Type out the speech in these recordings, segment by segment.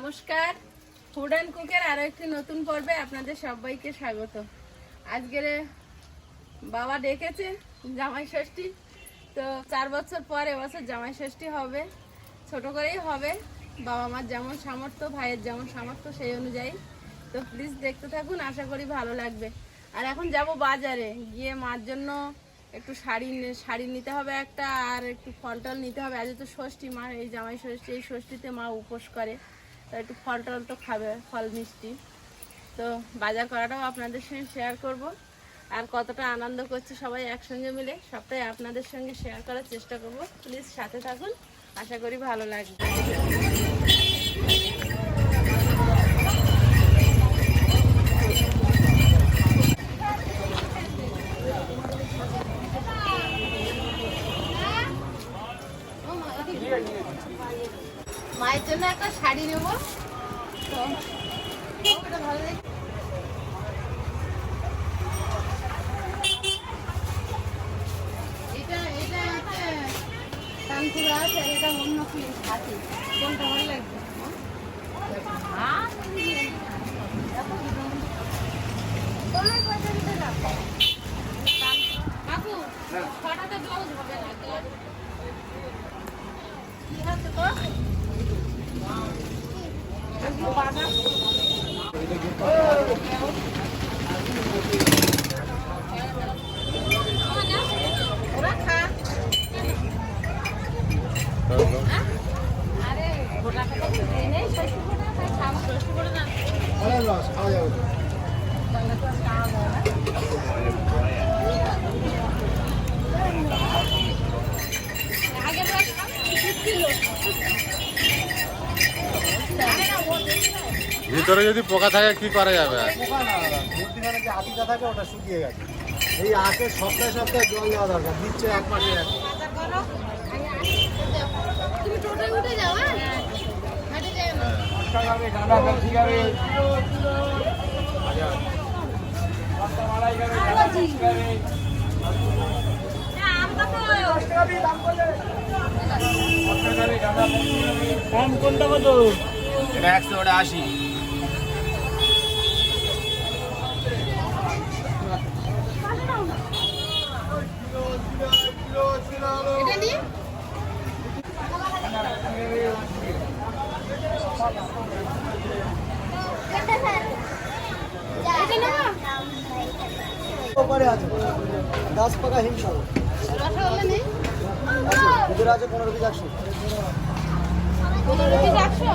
নমস্কার। Food and কুকের আরও একটি নতুন পর্বে আপনাদের সবাইকে স্বাগত। আজকের বাবা ডেকেছে জামাই ষষ্ঠী। তো চার বছর পর এবছর জামাই ষষ্ঠী হবে, ছোট করেই হবে। বাবা মার যেমন সামর্থ্য, ভাইয়ের যেমন সামর্থ্য সেই অনুযায়ী। তো প্লিজ দেখতে থাকুন, আশা করি ভালো লাগবে। আর এখন যাব বাজারে, গিয়ে মার জন্য একটু শাড়ি শাড়ি নিতে হবে একটা, আর একটু ফল টল নিতে হবে। আজ তো ষষ্ঠী, মা এই জামাই ষষ্ঠী, এই ষষ্ঠীতে মা উপোস করে। তো একটু ফল টল তো খাবে, ফল মিষ্টি। তো বাজার করাটাও আপনাদের সঙ্গে শেয়ার করব। আর কতটা আনন্দ করছে সবাই একসঙ্গে মিলে, সবটাই আপনাদের সঙ্গে শেয়ার করার চেষ্টা করব। প্লিজ সাথে থাকুন। আশা করি ভালো লাগবে। কানপুরা আছে এটা অন্য কি হাতি কোনটা ভালো লাগবে কাকু, ছটাতে ব্লাউজ হবে কি হাতে তো? এগুলো বানা ওরা খা হ্যাঁ? আরে গোটা টাকা তো দেই নেই ষষ্ঠী করে তাই খাব ষষ্ঠী করে না তাহলে তো আর খাওয়া যাবে না আগের বার ছিল ভিতরে যদি পোকা থাকে, কি করা যাবে? যে থাকে ওটা শুকিয়ে গেছে এই সপ্তাহে সপ্তাহে জল দেওয়া দরকার দিচ্ছে এক মাসে না হ্যাঁ, আমটা তো এটা একশো ওটা আশি এটা নিয়ে এটা নেব ওপরে আছে। দশ পাকা আছে ভিতরে আছে পনেরো পিস একশো। পনেরো পিস একশো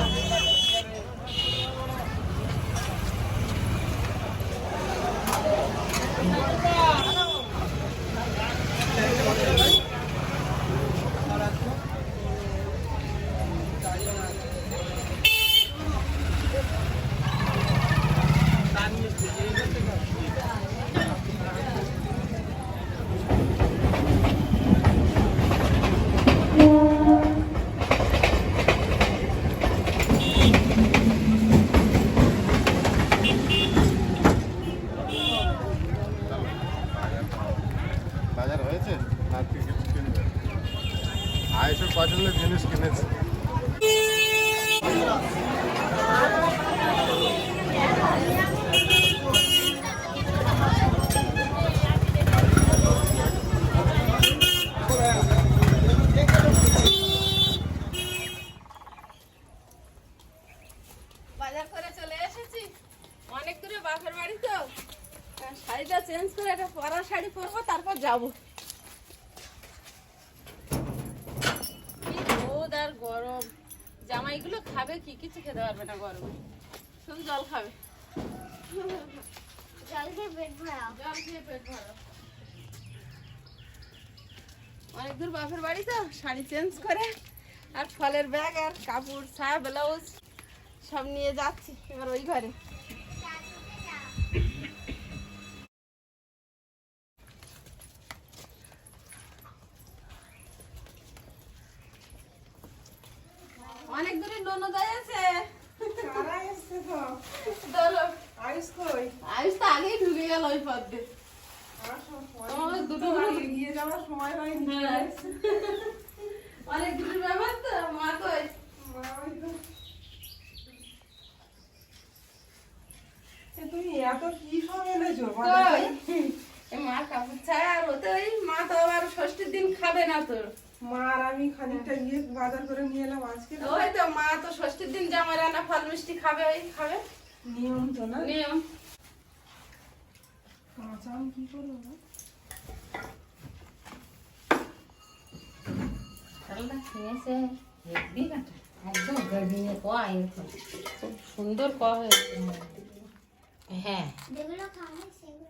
বাজার হয়েছে আর কি কিছু কিনবে আয়ুষের পছন্দের জিনিস কিনেছে বাজার করে চলে এসেছি অনেক দূরে বাপের বাড়ি তো আহ, শাড়িটা চেঞ্জ করে একটা পরা শাড়ি পরবো তারপর যাব কি রোদ আর গরম জামাইগুলো খাবে কি কিছু খেতে পারবে না গরমে শুধু জল খাবে জল খেয়ে পেট ভরাও জল খেয়ে পেট ভরো অনেক দূর বাপের বাড়ি তো শাড়ি চেঞ্জ করে আর ফলের ব্যাগ আর কাপড় ছায়া ব্লাউজ সব নিয়ে যাচ্ছি এবার ওই ঘরে। অনেক দূরে আছে। আয়ুষ তো আগেই ঢুকে গেল ওই পথ দিয়ে। দুটো বাড়ি এগিয়ে যাওয়ার সময় হয়নি হ্যাঁ। অনেক দূরের ব্যাপার তো মা কই মা ওই তো। সে তুমি এত কি সব এনেছো? মা কাপড় ছাড়া আর ওতে ওই মা তো আবার ষষ্ঠীর দিন খাবে না তো। মা আর আমি খানিকটা গিয়ে বাজার করে নিয়ে এলাম আজকে। ওই তো মা তো ষষ্ঠীর দিন জামা রান্না ফল মিষ্টি খাবে ওই খাবে। নিয়ম তো না? নিয়ম। কাঁচা আম কি করব গো? একদম গার্ডেনে কোয়া এরকম খুব সুন্দর ক হয়েছে হ্যাঁ যেগুলো খাওয়া সেগুলো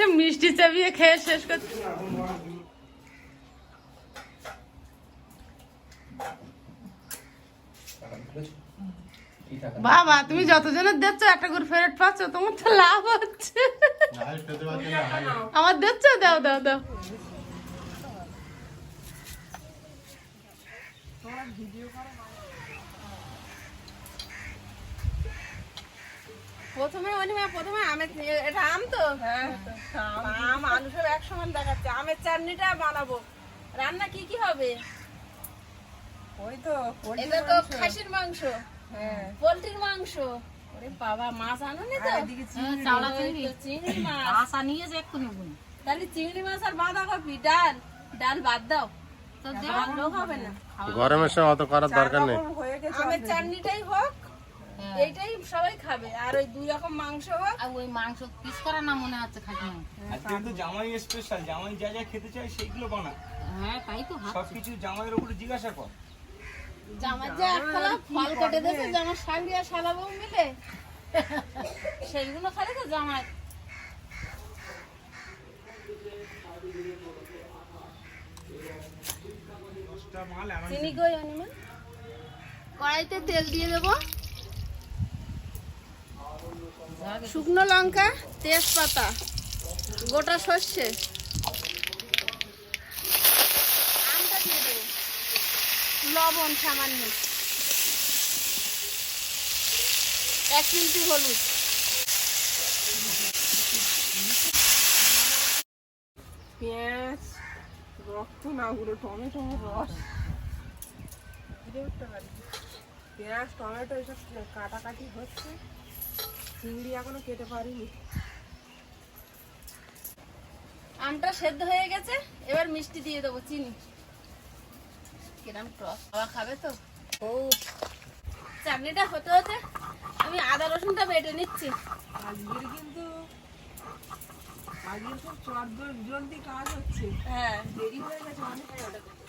সব মিষ্টি চাবিয়ে খেয়ে শেষ করতে বাবা তুমি যতজনের দিচ্ছ একটা করে ফেরত পাচ্ছ তোমার তো লাভ হচ্ছে। আমার দিচ্ছ দাও দাও দাও। প্রথমে অনিমা প্রথমে আমের এটা আম তো? হ্যাঁ। আম আলু সব এক সমান দেখাচ্ছে। আমের চাটনিটা বানাবো। রান্না কি কি হবে? ওই তো এটা তো খাসির মাংস। হ্যাঁ। পোলট্রির মাংস? ওরে বাবা মাছ আনোনি তো? চাওলা চিংড়ি। চিংড়ি মাছ। আশা নিয়ে যে একটু নেব তাহলে চিংড়ি মাছ আর বাঁধাকপি ডাল। ডাল বাদ দাও। তো আমার লোক হবে না। গরমের সময় অত করার দরকার নেই। রকম হয়ে গেছে আমের চাটনিটাই হোক হ্যাঁ। এইটাই সবাই খাবে। আর ওই দুই রকম মাংস হোক। আর ওই মাংস পিস করা না মনে হচ্ছে জামাই স্পেশাল জামাই যা যা খেতে চায় সেইগুলো বানা। হ্যাঁ তাই তো। সবকিছু জামাইয়ের উপরে জিজ্ঞাসা কর। জামার যে ফল কেটে জামার বউ মিলে। তো অনিমা? কড়াইতে তেল দিয়ে দেবো। শুকনো লঙ্কা, তেজপাতা, গোটা সর্ষে আমটা দিয়ে দেবো লবণ সামান্য। এক চিমটি হলুদ। পেঁয়াজ রক্ত না ওগুলো টমেটো রস। দিয়ে উঠতে পারি পেঁয়াজ টমেটো এসব কাটাকাটি হচ্ছে। চিংড়ি এখনও কেটে পারিনি। আমটা সেদ্ধ হয়ে গেছে এবার মিষ্টি দিয়ে দেবো চিনি। কিরম খাওয়া খাবে তো? ও চাটনিটা হতে হতে আমি আদা রসুনটা বেটে নিচ্ছি। আজকের কিন্তু আজকের জলদি কাজ হচ্ছে। হ্যাঁ। দেরি হয়ে গেছে অনেক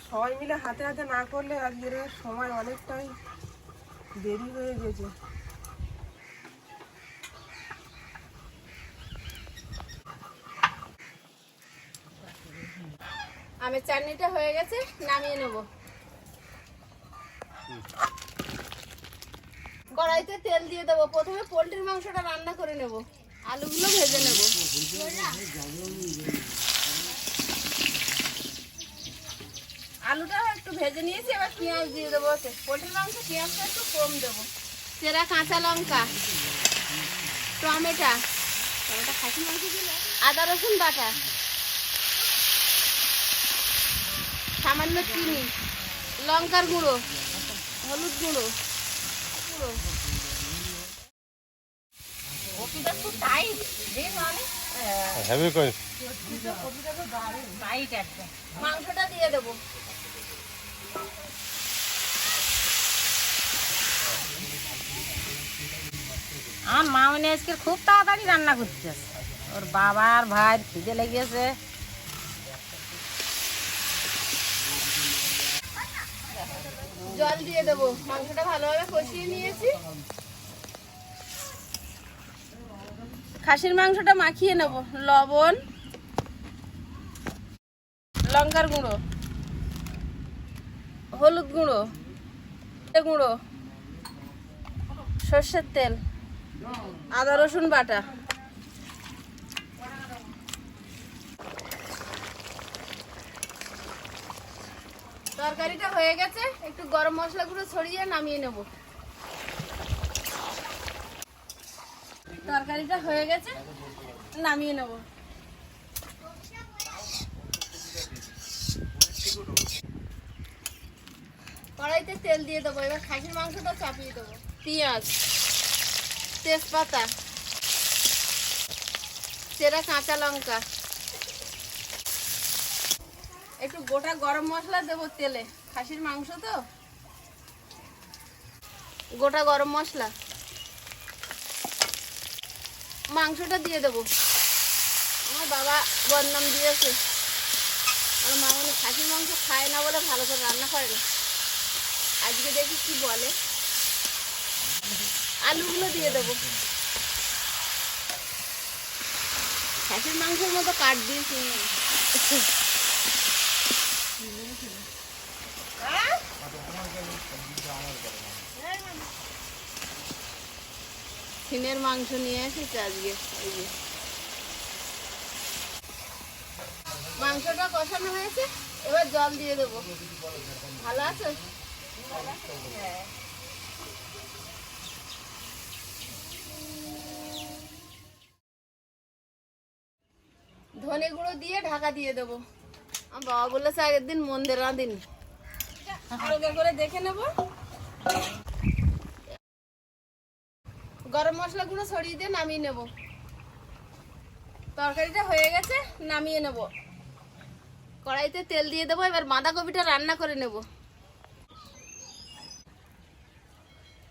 সবাই মিলে হাতে হাতে না করলে আজকের সময় অনেকটাই দেরি হয়ে গেছে। আমের চাটনিটা হয়ে গেছে নামিয়ে নেব। কড়াইতে তেল দিয়ে দেবো। প্রথমে পোলট্রির মাংসটা রান্না করে নেব। আলুগুলো ভেজে নেব। আলুটা একটু ভেজে নিয়েছি, এবার পেঁয়াজ দিয়ে দেবো। পোলট্রির মাংস পেঁয়াজটা একটু কম দেবো। চেরা কাঁচা লঙ্কা, টমেটো টমেটো খাসি মাংস দিলে আদা, রসুন বাটা, সামান্য চিনি, লঙ্কার গুঁড়ো। হলুদ গুঁড়ো। মাংসটা দিয়ে দেবো। আমার মা মানে আজকে খুব তাড়াতাড়ি রান্না করছে ওর বাবার ভাই খিদে লেগেছে। জল দিয়ে দেবো। মাংসটা ভালোভাবে কষিয়ে নিয়েছি। খাসির মাংসটা মাখিয়ে নেব। লবণ, লঙ্কার গুঁড়ো, হলুদ গুঁড়ো গুঁড়ো, সর্ষের তেল, আদা রসুন বাটা। তরকারিটা হয়ে গেছে, একটু গরম মশলা গুঁড়ো ছড়িয়ে নামিয়ে নেব। তরকারিটা হয়ে গেছে, নামিয়ে নেব। কড়াইতে তেল দিয়ে দেবো, এবার খাসির মাংসটা চাপিয়ে দেবো। পেঁয়াজ, তেজপাতা সেরা কাঁচা লঙ্কা একটু গোটা গরম মশলা দেবো তেলে। খাসির মাংস তো? গোটা গরম মশলা। মাংসটা দিয়ে দেবো। আমার বাবা বদনাম দিয়েছে। আমার মা মানে খাসির মাংস খায় না বলে ভালো করে রান্না করে না। আজকে দেখি কি বলে। আলুগুলো দিয়ে দেবো। খাসির মাংসের মতো কাট দিয়েছি সিমের মাংস নিয়ে এসেছে আজকে মাংসটা কষানো হয়েছে, এবার জল দিয়ে দেবো। ভালো আছে? ধনে গুঁড়ো দিয়ে ঢাকা দিয়ে দেবো। আমার বাবা বলেছে আগের দিন মন্দির রাঁধিন করে দেখে নেব। গরম মশলা গুঁড়ো ছড়িয়ে দিয়ে নামিয়ে নেব। তরকারিটা হয়ে গেছে নামিয়ে নেব। কড়াইতে তেল দিয়ে দেবো এবার বাঁধাকপিটা রান্না করে নেব।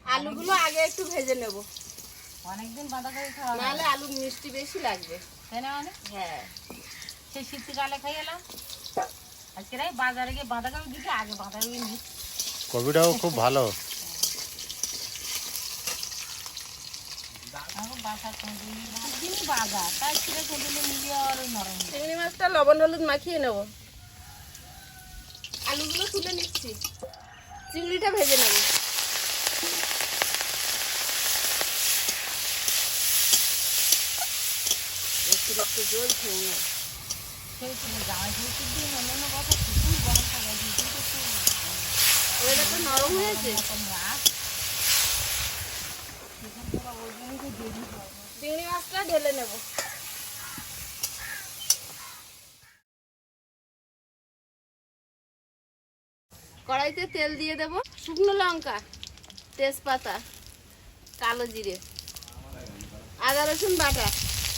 আলুগুলো আগে একটু ভেজে নেব। অনেকদিন বাঁধাকপি খাওয়া নাহলে আলু মিষ্টি বেশি লাগবে। তাই না হ্যাঁ। সেই শীতকালে খাই এলাম। আজকে বাজারে গিয়ে বাঁধাকপি দিতে আগে বাঁধাকপি নিই। কপিটাও খুব ভালো। চিংড়ি মাছটা লবণ হলুদ মাখিয়ে নেব। আলুগুলো তুলে নিচ্ছি। চিংড়িটা ভেজে নেব। অতিরিক্ত জল খেয়ে নেব নরম হয়েছে চিংড়ি মাছটা ঢেলে কড়াইতে তেল দিয়ে দেব শুকনো লঙ্কা, তেজপাতা, কালো জিরে, আদা রসুন বাটা,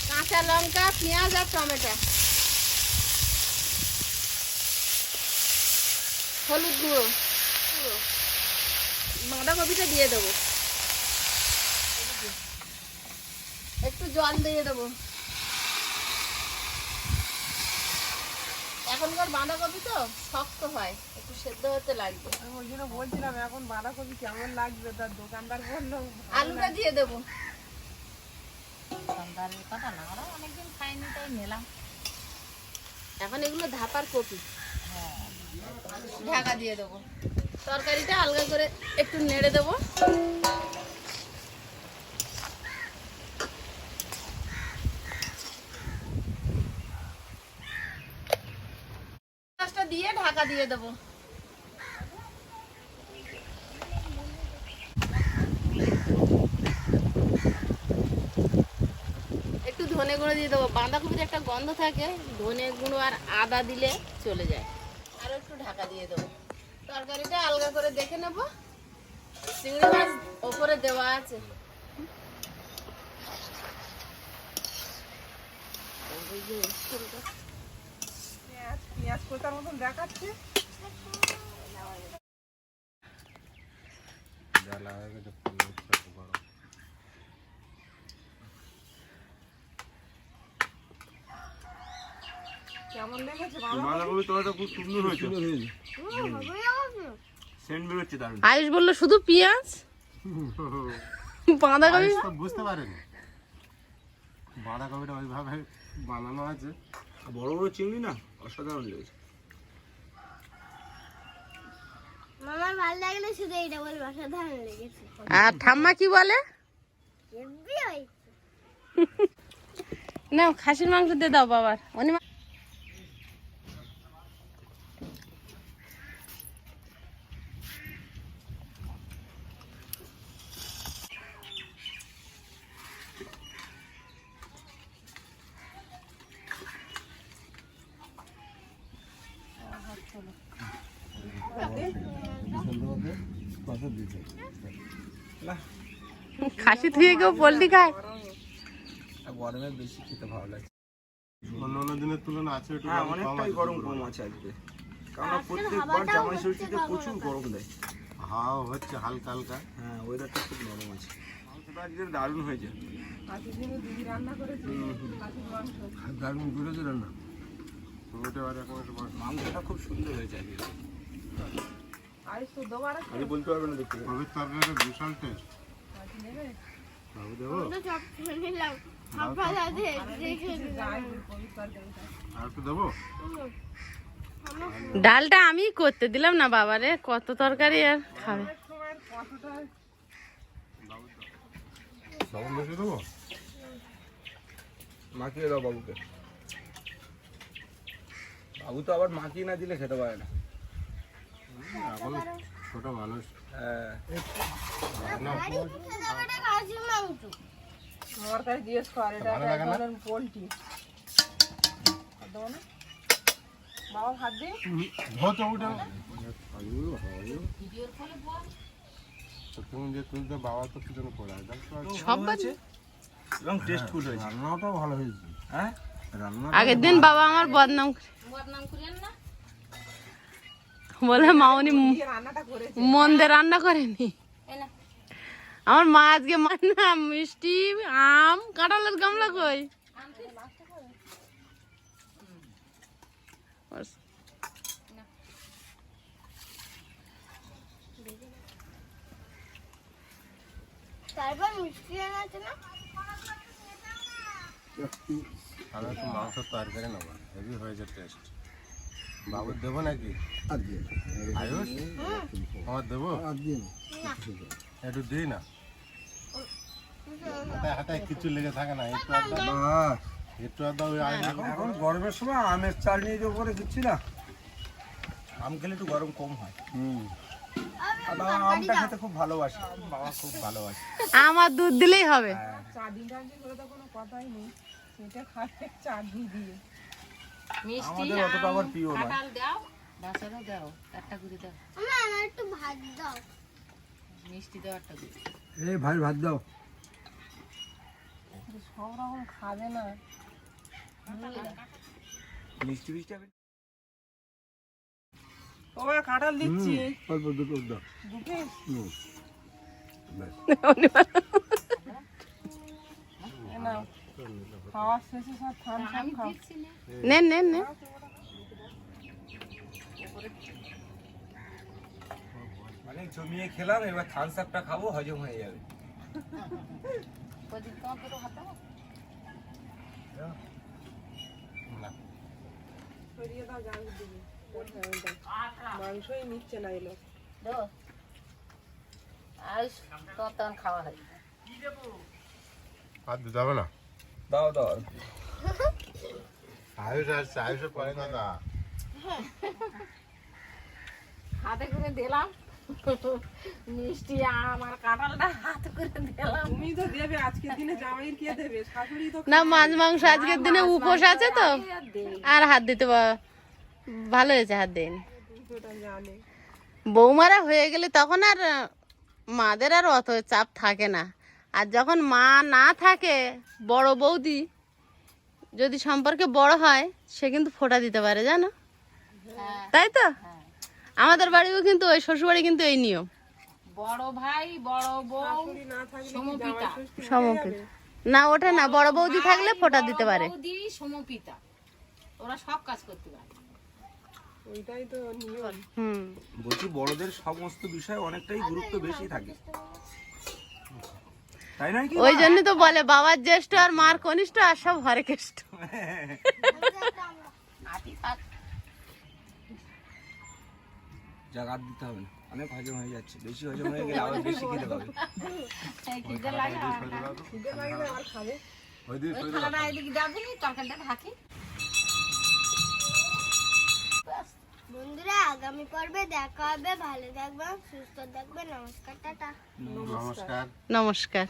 কাঁচা লঙ্কা, পেঁয়াজ আর টমেটো। হলুদ গুঁড়ো। বাঁধাকপিটা দিয়ে দেবো। একটু জল দিয়ে দেবো। এখনকার বাঁধাকপি তো শক্ত হয় একটু সেদ্ধ হতে লাগবে। আমি ওই জন্য বলছিলাম এখন বাঁধাকপি কেমন লাগবে? তার দোকানদার বলল আলুটা দিয়ে দেবো। কথা না ওরা অনেকদিন খাইনি তাই নিলাম। এখন এগুলো ধাপার কপি। ঢাকা দিয়ে দেবো। তরকারিটা আলগা করে একটু নেড়ে দেবো। দিয়ে ঢাকা দিয়ে দেবো। একটু ধনে গুঁড়ো দিয়ে দেবো। বাঁধাকপির একটা গন্ধ থাকে, ধনে গুঁড়ো আর আদা দিলে চলে যায়। একটু ঢাকা দিয়ে দেবো। তরকারিটা আলগা করে দেখে নেব। চিংড়ি মাছ ওপরে দেওয়া আছে। পেঁয়াজ পেঁয়াজ কোথার মতন দেখাচ্ছে। জ্বালা হয়ে গেছে ফুল হচ্ছে এত গরম। কেমন লেগেছে বাবা বাঁধাকপি তলাটা খুব সুন্দর হয়েছে সেন্ট বেরোচ্ছে দারুণ আয়ুষ বলল শুধু পেঁয়াজ? বাঁধাকপি? বুঝতে পারেনি। বাঁধাকপিটা ওইভাবে বানানো আছে। বড় বড় চিংড়ি না অসাধারণ লেগেছে। মামার ভালো লাগলে শুধু এইটা বলব অসাধারণ লেগেছে। আর ঠাম্মা কি বলে? খাসির মাংস দিয়ে দাও বাবার। উনি মা- খাসি থুয়ে কেউ পোল্ট্রি খায়? গরমে বেশি খেতে ভালো লাগে। অন্য অন্য দিনের তুলনায় আছে একটু হ্যাঁ গরম অনেকটাই গরম কম আছে আজকে। কারণ প্রত্যেকবার জামাই ষষ্ঠীতে প্রচুর গরম দেয়। হাওয়া হচ্ছে হালকা হালকা। হ্যাঁ ওয়েদারটা খুব নরম আছে। আজকে দারুণ হয়েছে। আজকের দিনে রান্না করেছে দারুণ ঘুরেছে রান্না? ওটা এখন একটু মাংসটা খুব সুন্দর হয়েছে আজকে। আমি বলতে পারব না দেখতে। কবির তরকারিটা বিশাল টেস্ট ডালটা আমি করতে দিলাম না বাবারে কত তরকারি আর খাবে। মাখিয়ে দাও বাবুকে। বাবু তো আবার মাখিয়ে না দিলে খেতে পারে না। এখন ছোট মানুষ। হ্যাঁ। খাসির মাংস। আমার কাছে জিজ্ঞেস কর এটা পোলট্রি। বাবা ভাত দিই হতো উঠে তুমি যে তুলতে বাবা তো পিছনে পড়ে? আছে। সব হয়েছে এবং টেস্টফুল হয়েছে। রান্নাটাও ভালো হয়েছে। হ্যাঁ? রান্না আগের দিন বাবা আমার বদনাম বদনাম করেন না। বলে মাউনি মন দিয়ে রান্না করেনি। আমার মা আজকে মান্না মিষ্টি আম কাঁঠালের গামলা কই? তারপর মিষ্টি আনা আছে না? আমি একটু মাংসের তরকারি নেব। হেভি হয়েছে টেস্ট বাবু দেবো নাকি? আয়ুষ? আমার দেবো? একটু দিই না। হাতে হাতে কিছু লেগে থাকে না একটু আধা একটু আধা ওই এখন গরমের সময় আমের চাটনির উপরে দিচ্ছি না। আম খেলে একটু গরম কম হয়। বাবা আমটা খেতে খুব ভালোবাসে। বাবা খুব ভালোবাসে। আমার দুধ দিলেই হবে। চাটনি টাটনি করে তো কোনো কথাই নেই। সেটা খাবে চাটনি দিয়ে। মিষ্টি আমাদের অতটা আবার প্রিয় নয়। দাও দাও একটা করে দাও। আমার একটু ভাত দাও। মিষ্টি দাও একটা করে এই ভাই ভাত দাও। সব রকম খাবে না। মিষ্টি মিষ্টি আমি কাঁঠাল দিচ্ছি। অল্প দুটো দাও। দুটো নেন নেন নেন। মানে জমিয়ে খেলাম এবার থামস আপটা খাব হজম হয়ে যাবে। মাংসই নিচ্ছে না এলো। তখন খাওয়া হয়। আর না? দাও দাও। আয়ুষ আসছে আয়ুষের পরে কথা। হাতে করে দিলাম। মিষ্টি আমার কাঁঠালটা হাত করে দিলাম। তুমি তো দেবে আজকের দিনে জামাইয়ের কে দেবে? শাশুড়ি তো না মাছ মাংস আজকের দিনে উপোস আছে তো। আর হাত দিতে ভালো হয়েছে হাত ওটা বৌমারা হয়ে গেলে তখন আর মাদের আর অত চাপ থাকে না। আর যখন মা না থাকে বড় বৌদি যদি সম্পর্কে বড় হয় সে কিন্তু ফোটা দিতে পারে জানো? তাই তো? আমাদের বাড়িও কিন্তু ওই শ্বশুরবাড়ি কিন্তু এই নিয়ম। বড় ভাই বড় বউ শাশুড়ি না সমপিত না বড় বৌদি থাকলে ফোঁটা দিতে পারে। বৌদি সমপিতা। ওরা সব কাজ করতে পারে। ওইটাই তো নিয়ম। হুম। বলছি বড়দের সমস্ত বিষয়ে অনেকটাই গুরুত্ব বেশি থাকে। তাই নয় কি ওই জন্য তো বলে বাবার জ্যেষ্ঠ আর মার কনিষ্ঠ আর সব হরে কেষ্ট। জাগাত দিতে হবে না। অনেক হজম হয়ে যাচ্ছে। বেশি হজম হয়ে গেলে আবার বেশি খেতে বন্ধুরা আগামী পর্বে দেখা হবে। ভালো থাকবেন সুস্থ থাকবেন। নমস্কার টাটা। নমস্কার। নমস্কার।